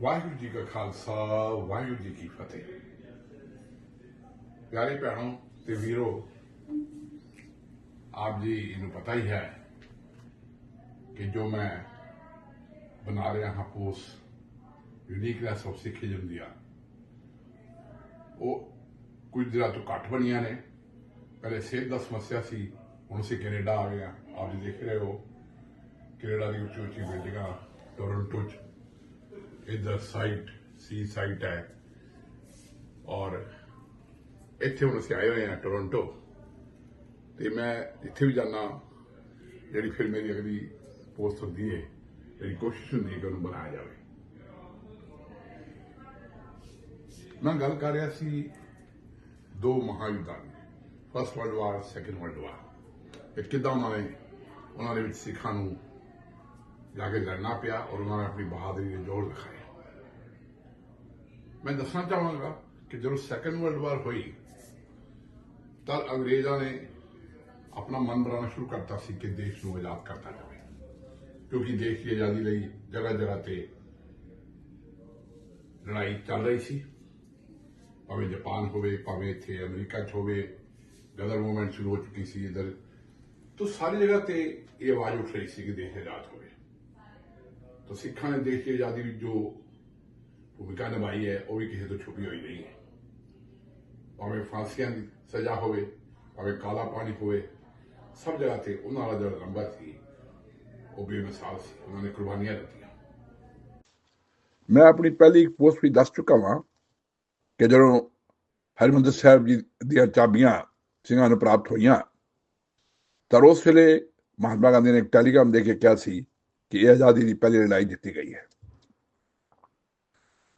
ਵਾਹਿਗੁਰੂ ਜੀ ਕਾ ਖਾਲਸਾ, ਵਾਹਿਗੁਰੂ ਜੀ ਕੀ ਫਤਿਹ। ਪਿਆਰੇ ਭੈਣੋ ਤੇ ਵੀਰੋ, ਆਪ ਜੀ, ਇਹਨੂੰ ਪਤਾ ਹੀ ਹੈ ਕਿ ਜੋ ਮੈਂ ਬਣਾ ਰਿਹਾ ਹਾਂ ਪੋਸਟ ਯੂਨੀਕਨੈਸ ਆਫ ਸਿੱਖੀਜ਼ਮ ਦੀਆਂ ਉਹ ਕੁਝ ਦਿਨਾਂ ਤੋਂ ਘੱਟ ਬਣੀਆਂ ਨੇ। ਪਹਿਲੇ ਸਿਹਤ ਦਾ ਸਮੱਸਿਆ ਸੀ, ਹੁਣ ਅਸੀਂ ਕੈਨੇਡਾ ਆ ਗਏ ਹਾਂ। ਆਪ ਜੀ ਦੇਖ ਰਹੇ ਹੋ, ਕੈਨੇਡਾ ਦੀ ਉੱਚੀ ਉੱਚੀ ਬਿਲਡਿੰਗਾਂ, ਟੋਰੰਟੋ 'ਚ ਇਧਰ ਸਾਈਟ ਸੀ ਸਾਈਟ ਹੈ ਔਰ ਇੱਥੇ ਹੁਣ ਅਸੀਂ ਆਏ ਹੋਏ ਹਾਂ ਟੋਰੰਟੋ ਤੇ ਮੈਂ ਇੱਥੇ ਵੀ ਜਾਣਾ ਜਿਹੜੀ ਫਿਰ ਮੇਰੀ ਅਗਲੀ ਪੋਸਟ ਹੁੰਦੀ ਹੈ ਮੇਰੀ ਕੋਸ਼ਿਸ਼ ਹੁੰਦੀ ਹੈ ਕਿ ਉਹਨੂੰ ਬਣਾਇਆ ਜਾਵੇ ਮੈਂ ਗੱਲ ਕਰ ਰਿਹਾ ਸੀ ਦੋ ਮਹਾਂਯੁੱਧਾਂ ਦੀ first world war second world war ਇਹ ਕਿਦਾਂ ਉਹਨਾਂ ਨੇ ਉਹਨਾਂ ਦੇ ਵਿੱਚ ਸਿੱਖਾਂ ਨੂੰ ਜਾ ਕੇ ਲੜਨਾ ਪਿਆ ਔਰ ਉਹਨਾਂ ਨੇ ਆਪਣੀ ਬਹਾਦਰੀ ਦੇ ਜੋਰ ਦਿਖਾਇਆ ਮੈਂ ਦੱਸਣਾ ਚਾਹਾਂਗਾ ਕਿ ਜਦੋਂ ਸੈਕੰਡ ਵਰਲਡ ਵਾਰ ਹੋਈ, ਤਾਂ ਅੰਗਰੇਜ਼ਾਂ ਨੇ ਆਪਣਾ ਮਨ ਬਣਾਉਣਾ ਸ਼ੁਰੂ ਕਰਤਾ ਸੀ ਕਿ ਦੇਸ਼ ਨੂੰ ਆਜ਼ਾਦ ਕਰਤਾ ਜਾਵੇ। ਕਿਉਂਕਿ ਦੇਸ਼ ਦੀ ਆਜ਼ਾਦੀ ਲਈ ਜਗ੍ਹਾ ਜਗ੍ਹਾ ਤੇ ਲੜਾਈ ਚੱਲ ਰਹੀ ਸੀ। ਭਾਵੇਂ ਜਾਪਾਨ ਹੋਵੇ, ਭਾਵੇਂ ਇੱਥੇ ਅਮਰੀਕਾ 'ਚ ਹੋਵੇ, ਗਦਰ ਮੂਵਮੈਂਟ ਸ਼ੁਰੂ ਹੋ ਚੁੱਕੀ ਸੀ ਇਧਰ। ਤੋਂ ਸਾਰੀ ਜਗ੍ਹਾ ਤੇ ਇਹ ਆਵਾਜ਼ ਉੱਠ ਰਹੀ ਸੀ ਕਿ ਦੇਸ਼ ਆਜ਼ਾਦ ਹੋਵੇ। ਤਾਂ ਸਿੱਖਾਂ ਨੇ ਦੇਸ਼ ਦੀ ਆਜ਼ਾਦੀ ਵਿੱਚ ਜੋ ਭੂਮਿਕਾ ਨਿਭਾਈ ਹੈ ਉਹ ਵੀ ਕਿਸੇ ਤੋਂ ਛੁਪੀ ਹੋਈ ਨਹੀਂ ਹੈ ਭਾਵੇਂ ਫਾਂਸੀਆਂ ਦੀ ਸਜ਼ਾ ਹੋਵੇ ਭਾਵੇਂ ਕਾਲਾ ਪਾਣੀ ਹੋਵੇ ਸਭ ਜਗ੍ਹਾ ਤੇ ਉਹਨਾਂ ਦਾ ਜਿਹੜਾ ਨੰਬਰ ਸੀ ਉਹ ਬੇਮਿਸਾਲ ਸੀ ਉਹਨਾਂ ਨੇ ਕੁਰਬਾਨੀਆਂ ਦਿੱਤੀਆਂ ਮੈਂ ਆਪਣੀ ਪਹਿਲੀ ਪੋਸਟ ਵੀ ਦੱਸ ਚੁੱਕਾ ਹਾਂ ਕਿ ਜਦੋਂ ਹਰਮੰਦਰ ਸਾਹਿਬ ਜੀ ਦੀਆਂ ਚਾਬੀਆਂ ਸਿੰਘਾਂ ਨੂੰ ਪ੍ਰਾਪਤ ਹੋਈਆਂ ਤਾਂ ਉਸ ਵੇਲੇ ਮਹਾਤਮਾ ਗਾਂਧੀ ਨੇ ਇੱਕ ਟੈਲੀਗ੍ਰਾਮ ਦੇ ਕੇ ਕਿਹਾ ਸੀ ਕਿ ਇਹ ਆਜ਼ਾਦੀ ਦੀ ਪਹਿਲੀ ਲੜਾਈ ਜਿੱਤੀ ਗਈ ਹੈ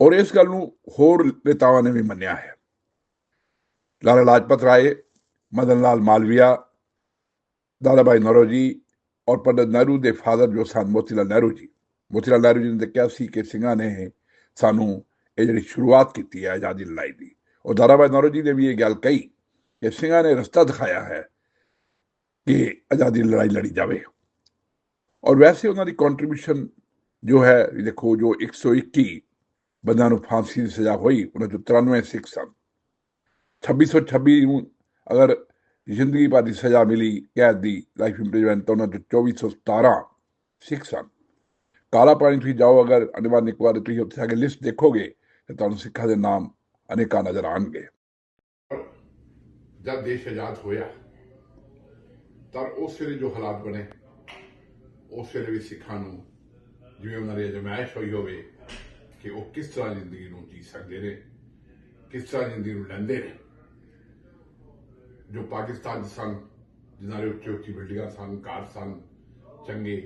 ਔਰ ਇਸ ਗੱਲ ਨੂੰ ਹੋਰ ਨੇਤਾਵਾਂ ਨੇ ਵੀ ਮੰਨਿਆ ਹੈ। ਲਾਲਾ ਲਾਜਪਤ ਰਾਏ, ਮਦਨ ਲਾਲ ਮਾਲਵੀਆ ਦਾਦਾ ਭਾਈ ਨੌਰੋਜੀ ਔਰ ਪੰਡਤ ਨਹਿਰੂ ਦੇ ਫਾਦਰ ਜੋ ਸਨ ਮੋਤੀ ਲਾਲ ਨਹਿਰੂ ਜੀ। ਮੋਤੀ ਲਾਲ ਨਹਿਰੂ ਜੀ ਨੇ ਕਿਹਾ ਸੀ ਕਿ ਸਿੰਘਾਂ ਨੇ ਸਾਨੂੰ ਇਹ ਜਿਹੜੀ ਸ਼ੁਰੂਆਤ ਕੀਤੀ ਹੈ ਆਜ਼ਾਦੀ ਲੜਾਈ ਦੀ। ਔਰ ਦਾਦਾ ਭਾਈ ਨੌਰੋਜੀ ਨੇ ਵੀ ਇਹ ਗੱਲ ਕਹੀ ਕਿ ਸਿੰਘਾਂ ਨੇ ਰਸਤਾ ਦਿਖਾਇਆ ਹੈ ਕਿ ਆਜ਼ਾਦੀ ਲੜਾਈ ਲੜੀ ਜਾਵੇ। ਔਰ ਵੈਸੇ ਉਹਨਾਂ ਦੀ ਕੰਟਰੀਬਿਊਸ਼ਨ ਜੋ ਹੈ ਦੇਖੋ ਜੋ 121 ਬੰਦਿਆਂ ਨੂੰ ਫਾਂਸੀ ਦੀ ਸਜ਼ਾ ਹੋਈ, ਉਹਨਾਂ ਚੋਂ 93 ਸਿੱਖ ਸਨ। 2626 ਨੂੰ ਅਗਰ ਜ਼ਿੰਦਗੀ ਭਰ ਦੀ ਸਜ਼ਾ ਮਿਲੀ ਕੈਦ ਦੀ ਲਾਈਫ ਇੰਪ੍ਰਿਜ਼ਨਮੈਂਟ ਤਾਂ ਉਹਨਾਂ ਚੋਂ 2417 ਸਿੱਖ ਸਨ। ਕਾਲਾ ਪਾਣੀ ਤੁਸੀਂ ਜਾਓ, ਅਗਰ ਅਨਿਵਾਨ ਇੱਕ ਵਾਰ ਤੁਸੀਂ ਉੱਥੇ ਜਾ ਕੇ ਲਿਸਟ ਦੇਖੋਗੇ, ਤਾਂ ਤੁਹਾਨੂੰ ਸਿੱਖਾਂ ਦੇ ਨਾਮ ਅਨੇਕਾਂ ਨਜ਼ਰ ਆਣਗੇ ਜਦ ਦੇਸ਼ ਆਜ਼ਾਦ ਹੋਇਆ, ਤਾਂ ਉਸ ਵੇਲੇ ਜੋ ਹਾਲਾਤ ਬਣੇ, ਉਸ ਵੇਲੇ ਵੀ ਸਿੱਖਾਂ ਨੂੰ ਜਿਵੇਂ ਉਹਨਾਂ ਦੀ ਅਜਮਾਇਸ਼ ਹੋਈ ਹੋਵੇ ਕਿ ਉਹ ਕਿਸ ਤਰ੍ਹਾਂ ਜ਼ਿੰਦਗੀ ਨੂੰ ਜੀ ਸਕਦੇ ਨੇ, ਕਿਸ ਤਰ੍ਹਾਂ ਜ਼ਿੰਦਗੀ ਨੂੰ ਲੈਂਦੇ ਨੇ। ਜੋ ਪਾਕਿਸਤਾਨ 'ਚ ਸਨ ਜਿਨ੍ਹਾਂ ਦੇ ਉੱਚੇ ਉੱਚੀ ਬਿਲਡਿੰਗਾਂ ਸਨ ਕਾਰ ਸਨ ਚੰਗੇ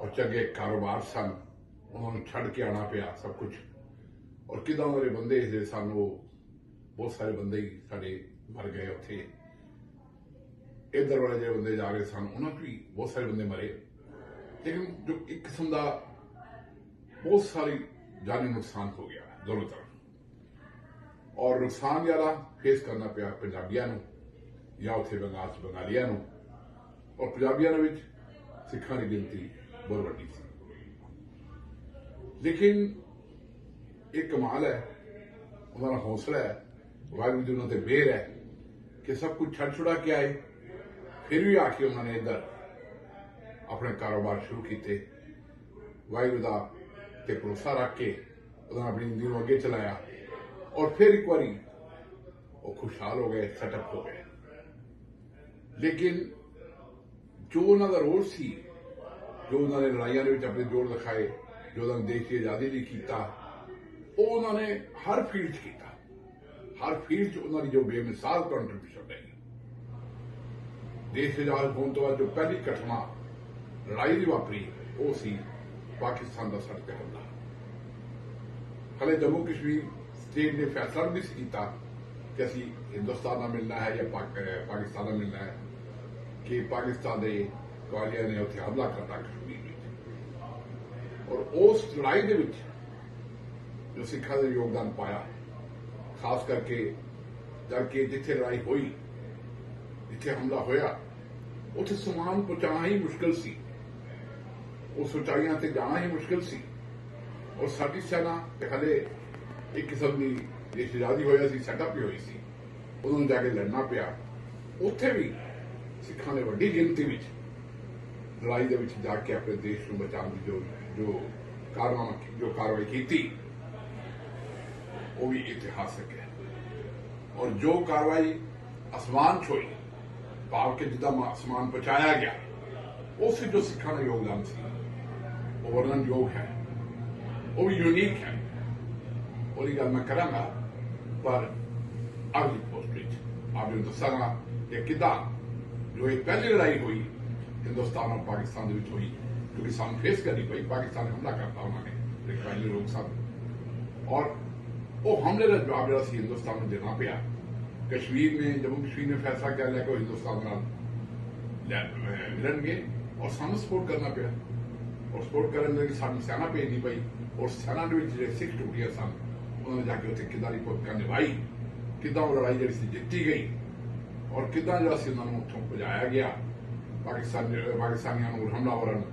ਔਰ ਚੰਗੇ ਕਾਰੋਬਾਰ ਸਨ ਉਹਨਾਂ ਨੂੰ ਛੱਡ ਕੇ ਆਉਣਾ ਪਿਆ ਸਭ ਕੁਝ। ਔਰ ਕਿਦਾਂ ਉਹਦੇ ਬੰਦੇ ਜਿਹੜੇ ਸਨ, ਉਹ ਬਹੁਤ ਸਾਰੇ ਬੰਦੇ ਹੀ ਸਾਡੇ ਮਰ ਗਏ ਉੱਥੇ। ਇਧਰ ਵਾਲੇ ਜਿਹੜੇ ਬੰਦੇ ਜਾ ਰਹੇ ਸਨ, ਉਹਨਾਂ 'ਚ ਵੀ ਬਹੁਤ ਸਾਰੇ ਬੰਦੇ ਮਰੇ। ਲੇਕਿਨ ਜੋ ਇੱਕ ਕਿਸਮ ਦਾ ਬਹੁਤ ਸਾਰੀ ਜਾਨੀ ਨੁਕਸਾਨ ਹੋ ਗਿਆ ਦੋਨੋਂ ਤਰਫ ਔਰ ਨੁਕਸਾਨ ਜ਼ਿਆਦਾ ਫੇਸ ਕਰਨਾ ਪਿਆ ਪੰਜਾਬੀਆਂ ਨੂੰ ਜਾਂ ਉੱਥੇ ਬੰਗਾਲ 'ਚ ਬੰਗਾਲੀਆਂ ਨੂੰ। ਔਰ ਪੰਜਾਬੀਆਂ ਦੇ ਵਿੱਚ ਸਿੱਖਾਂ ਦੀ ਗਿਣਤੀ ਬਹੁਤ ਵੱਡੀ ਸੀ। ਲੇਕਿਨ ਇਹ ਕਮਾਲ ਹੈ ਉਹਨਾਂ ਦਾ ਹੌਸਲਾ ਹੈ, ਵਾਹਿਗੁਰੂ ਜੀ ਉਹਨਾਂ ਤੇ ਮਿਹਰ ਹੈ ਕਿ ਸਭ ਕੁਝ ਛੱਡ ਛੁੜਾ ਕੇ ਆਏ। ਫਿਰ ਵੀ ਆ ਕੇ ਉਹਨਾਂ ਨੇ ਇੱਧਰ ਆਪਣੇ ਕਾਰੋਬਾਰ ਸ਼ੁਰੂ ਕੀਤੇ। ਵਾਹਿਗੁਰੂ ਦਾ ਤੇ ਭਰੋਸਾ ਰੱਖ ਕੇ ਉਹਨਾਂ ਨੇ ਆਪਣੀ ਜ਼ਿੰਦਗੀ ਨੂੰ ਅੱਗੇ ਚਲਾਇਆ। ਔਰ ਫਿਰ ਇੱਕ ਵਾਰੀ ਉਹ ਖੁਸ਼ਹਾਲ ਹੋ ਗਏ ਸੈਟਅਪ ਹੋ ਗਏ। ਲੇਕਿਨ ਜੋ ਉਹਨਾਂ ਦਾ ਰੋਲ ਸੀ, ਜੋ ਉਹਨਾਂ ਨੇ ਲੜਾਈਆਂ ਦੇ ਵਿੱਚ ਆਪਣੇ ਜੋਰ ਦਿਖਾਏ, ਜੋ ਉਹਨਾਂ ਨੇ ਦੇਸ਼ ਦੀ ਆਜ਼ਾਦੀ ਲਈ ਕੀਤਾ, ਉਹ ਉਹਨਾਂ ਨੇ ਹਰ ਫੀਲਡ 'ਚ ਕੀਤਾ। ਹਰ ਫੀਲਡ 'ਚ ਉਹਨਾਂ ਦੀ ਜੋ ਬੇਮਿਸਾਲ ਕੰਟਰੀਬਿਊਸ਼ਨ ਰਹੀ। ਦੇਸ਼ ਆਜ਼ਾਦ ਹੋਣ ਤੋਂ ਬਾਅਦ ਜੋ ਪਹਿਲੀ ਘਟਨਾ ਲੜਾਈ ਦੀ ਵਾਪਰੀ, ਉਹ ਸੀ ਪਾਕਿਸਤਾਨ ਦਾ ਸੜਕ ਹਮਲਾ। ਹਲੇ ਜੰਮੂ ਕਸ਼ਮੀਰ ਸਟੇਟ ਨੇ ਫੈਸਲਾ ਵੀ ਕੀਤਾ ਕਿ ਅਸੀਂ ਹਿੰਦੁਸਤਾਨ ਨਾਲ ਮਿਲਣਾ ਹੈ ਜਾਂ ਪਾਕਿਸਤਾਨ ਨਾਲ ਮਿਲਣਾ ਹੈ ਕਿ ਪਾਕਿਸਤਾਨ ਦੇ ਕਾਲੀਆਂ ਨੇ ਉੱਥੇ ਹਮਲਾ ਕਰਤਾ ਕਸ਼ਮੀਰ ਵਿੱਚ। ਔਰ ਉਸ ਲੜਾਈ ਦੇ ਵਿੱਚ ਜੋ ਸਿੱਖਾਂ ਦਾ ਯੋਗਦਾਨ ਪਾਇਆ, ਖਾਸ ਕਰਕੇ ਜਦ ਕਿ ਜਿੱਥੇ ਲੜਾਈ ਹੋਈ, ਜਿੱਥੇ ਹਮਲਾ ਹੋਇਆ, ਉੱਥੇ ਸਮਾਨ ਪਹੁੰਚਾਉਣਾ ਹੀ ਮੁਸ਼ਕਲ ਸੀ। ਉਹ ਸਚਾਈਆਂ ਤੇ ਜਾਣਾ ਹੀ ਮੁਸ਼ਕਲ ਸੀ। ਔਰ ਸਾਡੀ ਸੈਨਾ ਤੇ ਹਲੇ ਇੱਕ ਕਿਸਮ ਦੀ ਦੇਸ਼ ਆਜ਼ਾਦੀ ਹੋਇਆ ਸੀ ਸੈਟਅਪ ਹੀ ਹੋਈ ਸੀ। ਉਦੋਂ ਜਾ ਕੇ ਲੜਨਾ ਪਿਆ। ਉੱਥੇ ਵੀ ਸਿੱਖਾਂ ਨੇ ਵੱਡੀ ਗਿਣਤੀ ਵਿੱਚ ਲੜਾਈ ਦੇ ਵਿੱਚ ਜਾ ਕੇ ਆਪਣੇ ਦੇਸ਼ ਨੂੰ ਬਚਾਉਣ ਦੀ ਜੋ ਜੋ ਕਾਰਵਾਈ ਜੋ ਕਾਰਵਾਈ ਕੀਤੀ, ਉਹ ਵੀ ਇਤਿਹਾਸਕ ਹੈ। ਔਰ ਜੋ ਕਾਰਵਾਈ ਅਸਮਾਨ ਛੋਈ ਭਾਵ ਕਿ ਜਿੱਦਾਂ ਅਸਮਾਨ ਪਹੁੰਚਾਇਆ ਗਿਆ, ਉਸ ਵਿੱਚ ਜੋ ਸਿੱਖਾਂ ਦਾ ਯੋਗਦਾਨ ਸੀ। ਉਹ ਵਰਣਨਯੋਗ ਹੈ ਉਹ ਵੀ ਯੂਨੀਕ ਹੈ ਉਹਦੀ ਗੱਲ ਮੈਂ ਕਰਾਂਗਾ ਪਰ ਅਗਲੀ ਪੋਸਟ ਵਿੱਚ ਆਪ ਨੂੰ ਦੱਸਾਂਗਾ ਕਿ ਕਿੱਦਾਂ ਜੋ ਇਹ ਪਹਿਲੀ ਲੜਾਈ ਹੋਈ ਹਿੰਦੁਸਤਾਨ ਔਰ ਪਾਕਿਸਤਾਨ ਦੇ ਵਿੱਚ ਹੋਈ ਕਿਉਂਕਿ ਸਾਨੂੰ ਫੇਸ ਕਰਨੀ ਪਈ ਪਾਕਿਸਤਾਨ ਨੇ ਹਮਲਾ ਕਰਤਾ ਉਹਨਾਂ ਨੇ ਰਿਕਾਇਲੀ ਲੋਕ ਸਭ ਔਰ ਉਹ ਹਮਲੇ ਦਾ ਜਵਾਬ ਜਿਹੜਾ ਸੀ ਹਿੰਦੁਸਤਾਨ ਨੂੰ ਦੇਣਾ ਪਿਆ ਕਸ਼ਮੀਰ ਨੇ ਜੰਮੂ ਕਸ਼ਮੀਰ ਨੇ ਫੈਸਲਾ ਕਰ ਲਿਆ ਕਿ ਉਹ ਹਿੰਦੁਸਤਾਨ ਔਰ ਸਪੋਰਟ ਕਰਨਾ ਪਿਆ ਕਰਨ ਲਈ ਸਾਡੀ ਸੈਨਾ ਭੇਜਣੀ ਪਈ। ਔਰ ਸੈਨਾ ਦੇ ਵਿੱਚ ਜਿਹੜੇ ਸਿੱਖ ਟੁਕੜੀਆਂ ਸਨ, ਉਹਨਾਂ ਨੇ ਜਾ ਕੇ ਉੱਥੇ ਕਿੱਦਾਂ ਦੀ ਭੂਮਿਕਾ ਨਿਭਾਈ, ਕਿੱਦਾਂ ਉਹ ਲੜਾਈ ਜਿਹੜੀ ਸੀ ਜਿੱਤੀ ਗਈ, ਔਰ ਕਿੱਦਾਂ ਜਿਹੜਾ ਸੀ ਉਹਨਾਂ ਨੂੰ ਉੱਥੋਂ ਭਜਾਇਆ ਗਿਆ। ਪਾਕਿਸਤਾਨ, ਪਾਕਿਸਤਾਨੀਆਂ ਨੂੰ ਹਮਲਾਵਰਾਂ ਨੂੰ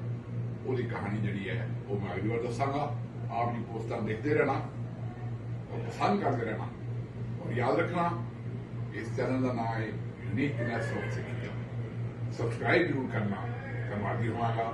ਉਹਦੀ ਕਹਾਣੀ ਜਿਹੜੀ ਹੈ, ਉਹ ਮੈਂ ਅਗਲੀ ਵਾਰ ਦੱਸਾਂਗਾ। ਆਪ ਦੀ ਪੋਸਟਾਂ ਦੇਖਦੇ ਰਹਿਣਾ, ਔਰ ਪਸੰਦ ਕਰਦੇ ਰਹਿਣਾ, ਔਰ ਯਾਦ ਰੱਖਣਾ, ਇਸ ਚੈਨਲ ਦਾ ਨਾਮ ਹੈ ਯੂਨੀਕ ਨੈਸ਼ਨਲ ਸਿੱਖਿਆ ਸਬਸਕ੍ਰਾਈਬ ਜ਼ਰੂਰ ਕਰਨਾ ਕਰਵਾ ਦੀ ਹੋਵਾਂਗਾ